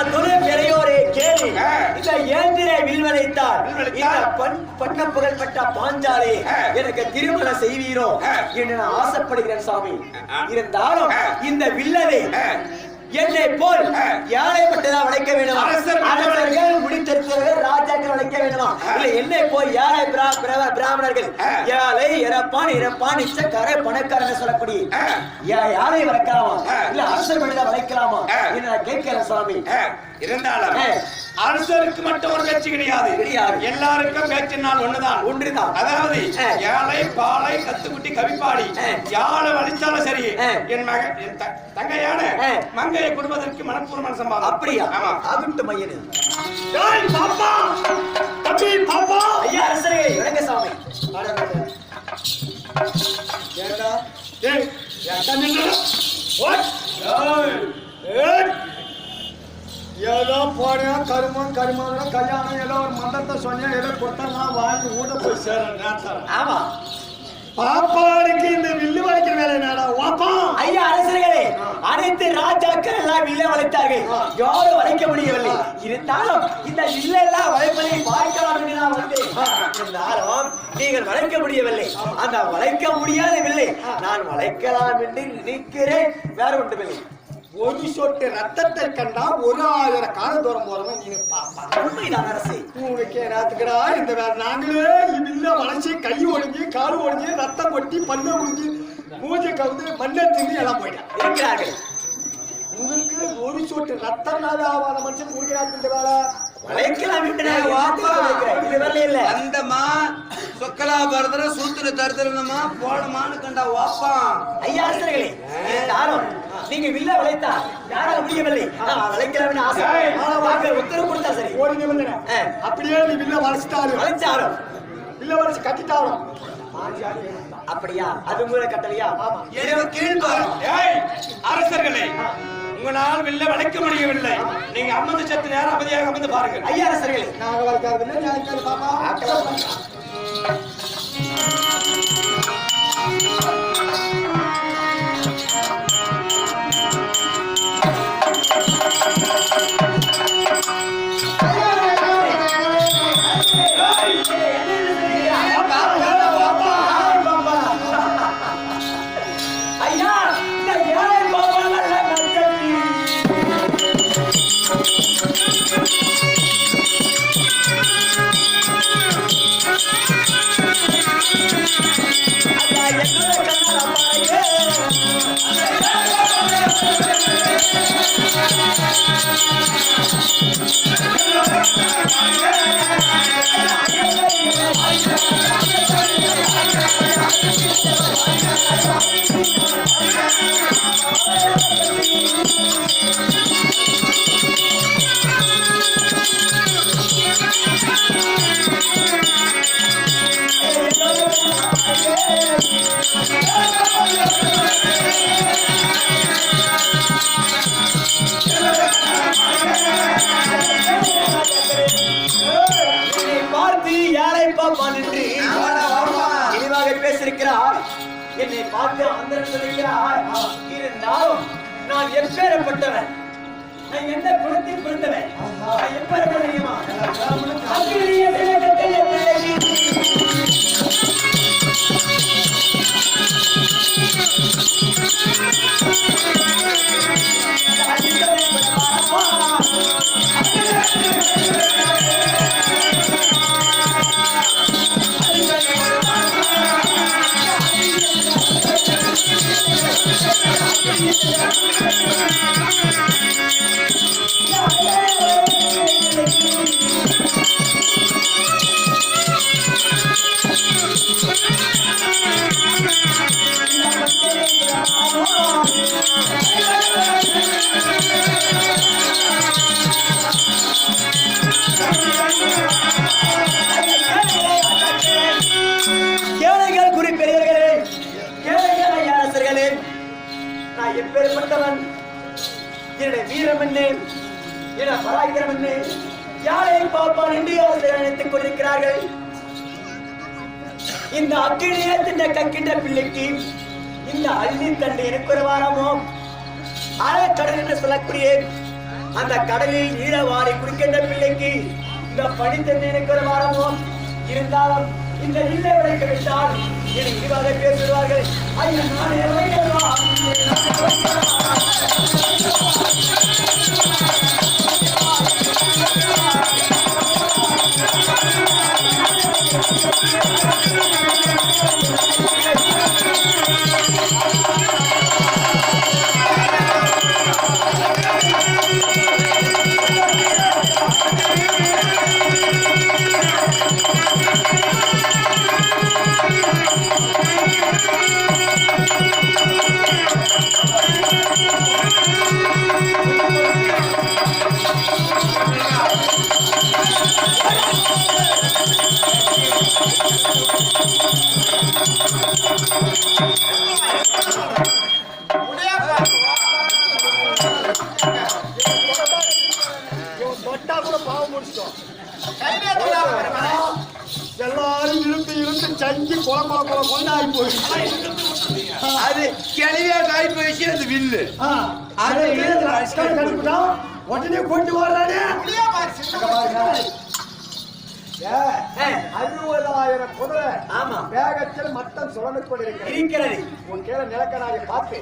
தாங்கள் வார்த்தை கேட்க நான் ஆசைப்படுகிறேன் என்ன கேக்குறீங்க பண்ண புகழ்பெற்ற பாஞ்சாலே எனக்கு திருமணம் செய்வீரோ என்று நான் ஆசைப்படுகிறேன் சாமி. இருந்தாலும் இந்த வில்லனை என்னை போல் யாரைப்பட்டதா வளைக்க வேண்டுமா? அரசர் அரசர்கள் முடித்திருக்கிறவர்கள் ராஜாக்கள் வளைக்க வேண்டுமா? இல்ல என்னை பிரா- பிரா- பிராமணர்கள்? யாழை இறப்பான் இறப்பான் இச்சக்கார பணக்காரன் சொல்லக்கூடிய யாரை வளைக்கலாமா இல்ல அரசர் மனிதா வளைக்கலாமா என்று நான் கேட்கிறேன் ஆ, இருந்தாலும். அரசருக்கு மட்டும் ஒரு பேச்சு கிடையாது. எல்லாருக்கும் பேச்சு நாள் ஒண்ணுதான் ஒன்றுதான் அதாவது. ஏழை பாலை கத்துக்குட்டி கவிப்பாடி. யாழை வலிச்சாலும் சரி. என் மக தங்கையான. மங்கையை கொடுப்பதற்கு மனப்பூர்வமான சம்பாதம் அப்படியா ஆமா ஆகட்டு மையனு ஏய், பாப்பா தம்பி பாப்பா ஐயா அரசரே வணக்க சாமி ஏண்டா ஏய், ஏன்டா நின்னு? ஓட். ஏய், ஏய். ஏதோ போனேன் கருமம் கருமம் கல்யாணம் ஏதோ ஒரு மந்திரத்தை சொன்னேன் ஏதோ கொடுத்தா வாங்கி ஊட போய் சேரேன் ஆமா. பாப்பாடுக்கு இந்த வில்லு வளைக்கிற வேலை என்னடா? வாப்பா. ஐயா அரசர்களே அனைத்து ராஜாக்கள் எல்லாம் வில்ல வளைத்தார்கள். யாரும் வளைக்க முடியவில்லை. இருந்தாலும் இந்த வில்லெல்லாம் வளைப்பதை பார்க்கலாம் என்று நான் வந்தேன் இருந்தாலும் நீங்கள் வளைக்க முடியவில்லை. அந்த வளைக்க முடியாத வில்லை நான் வளைக்கலாம் என்று நினைக்கிறேன். வேற ஒன்றுமில்லை. ஒரு சொட்டு ரத்தத்தை கண்டா ஒரு ஆயிரம் கால தூரம் போறவன் நீ பாப்பா உண்மைதான் அரசே. உனக்கு ராத்துக்கடா இந்த வேற நாங்களே வில்ல வளைச்சி கை ஒடிஞ்சு கால் ஒடிஞ்சு ரத்தம் கொட்டி பல்லு ஒடிஞ்சு மூஞ்சி கவுந்து மண்ணை திண்டி எல்லாம் போயிட்டான் இருக்கிறார்கள். உங்களுக்கு ஒரு சொட்டு ரத்தம் ஆவாத மனுஷன் கொடுக்கிறாரு இந்த வேலை. இல்ல. அந்தம்மா சொக்கலா பரதர சூத்திர தருதலமா போடமான்னு கண்டா வாப்பான் ஐயா அரசர்களே இருந்தாலும் நீங்க வில்ல வளைத்தா யாரால முடியவில்லை. நான் வளைக்கலாம்னு ஆசை. உத்தரவு கொடுத்தா சரி. ஒரு நிமிடம். அப்படியே நீ வில்ல வளைச்சிட்டாரு. வளைச்சாலும். வில்ல வளைச்சு கட்டிட்டாலும். அப்படியா? அது கட்டளையா கீழ்பாரு ஏய், அரசர்களே உங்களால் வில்ல வளைக்க முடியவில்லை. நீங்க அம்மது சத்து நேரம் அமைதியாக அமர்ந்து பாருங்கள். ஐயா அரசர்களே. நாங்க வளைக்காத பார்த்து யாரைப்பா பாப்பான் தெளிவாக இழிவாக பேசியிருக்கிறார். என்னை பார்த்து அந்த சொல்லுகிறார் இருந்தாலும் நான் எப்பேறப்பட்டவன். நான் என்ன குணத்தில் பிறந்தவன்? நான் எப்பேறப்பட்ட ஏழைகள் குறிப்பெரியர்களே ஏழைகள் ஐயா அரசர்களே. நான் எப்பேற்பட்டவன்? என்னுடைய வீரம் என்ன? என பராக்கிரம் என்ன? யாரை பார்ப்பான் என்று நினைத்துக் கொண்டிருக்கிறார்கள்? இந்த அக்கினியே தின்ன கக்கின்ற பிள்ளைக்கு இந்த அள்ளி தண்டு எனக்கு ஒரு வாரமோ? கடல் என்று சொல்லக்கூடிய அந்த கடலில் ஈரவாரி குடிக்கின்ற பிள்ளைக்கு இந்த பணி தண்ணி எனக்கு ஒரு வாரமோ? இருந்தாலும் இந்த இல்லை உடைக்க விட்டால் என்னை இழிவாக பேசுவார்கள். ஐயா நானே தொட்டா கூட பாவம் முடிச்சிட்டோம். எல்லாரும் இழுத்து இழுத்து சங்கி கொல கொல கொல கொண்டாடி போயிடுச்சு. அது கிளவியா காய் போயிடுச்சு அது வில்லு. அது கண்டுபிட்டா உடனே கொண்டு வர்றானே. அறுபதாயிரம் குதிரை ஆமா. வேகத்தில் மட்டம் சுழந்து கொண்டிருக்கிறது. உன் கீழே நிலக்கனாயை பார்த்து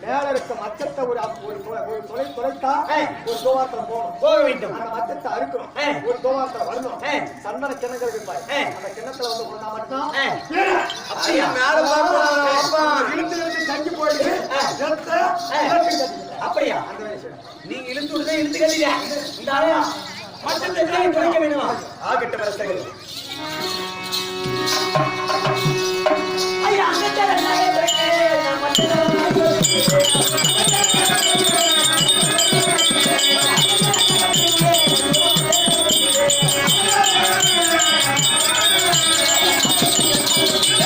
மேல இருக்க மச்சத்தை ஒரு ஒரு தொலை- தொலைத்தா. ஒரு தோவாரத்துல போகணும் போக வேண்டும் அந்த மச்சத்தை அறுக்கணும். ஒரு தோவாரத்துல வரணும். சந்தன கிணங்கள் இருப்பாய். அந்த கிணத்துல வந்து கொண்டா மட்டும். அப்படியா? மேல. இழுத்து இழுத்து தங்கி போயிடுது. அப்படியா. நீங்க இழுத்து விடுதே இழுத்து கட்டியா இந்த ஆயா மட்டத்தை தேடி குறைக்க வேணுமா ஆகட்டும் அரசர்கள்.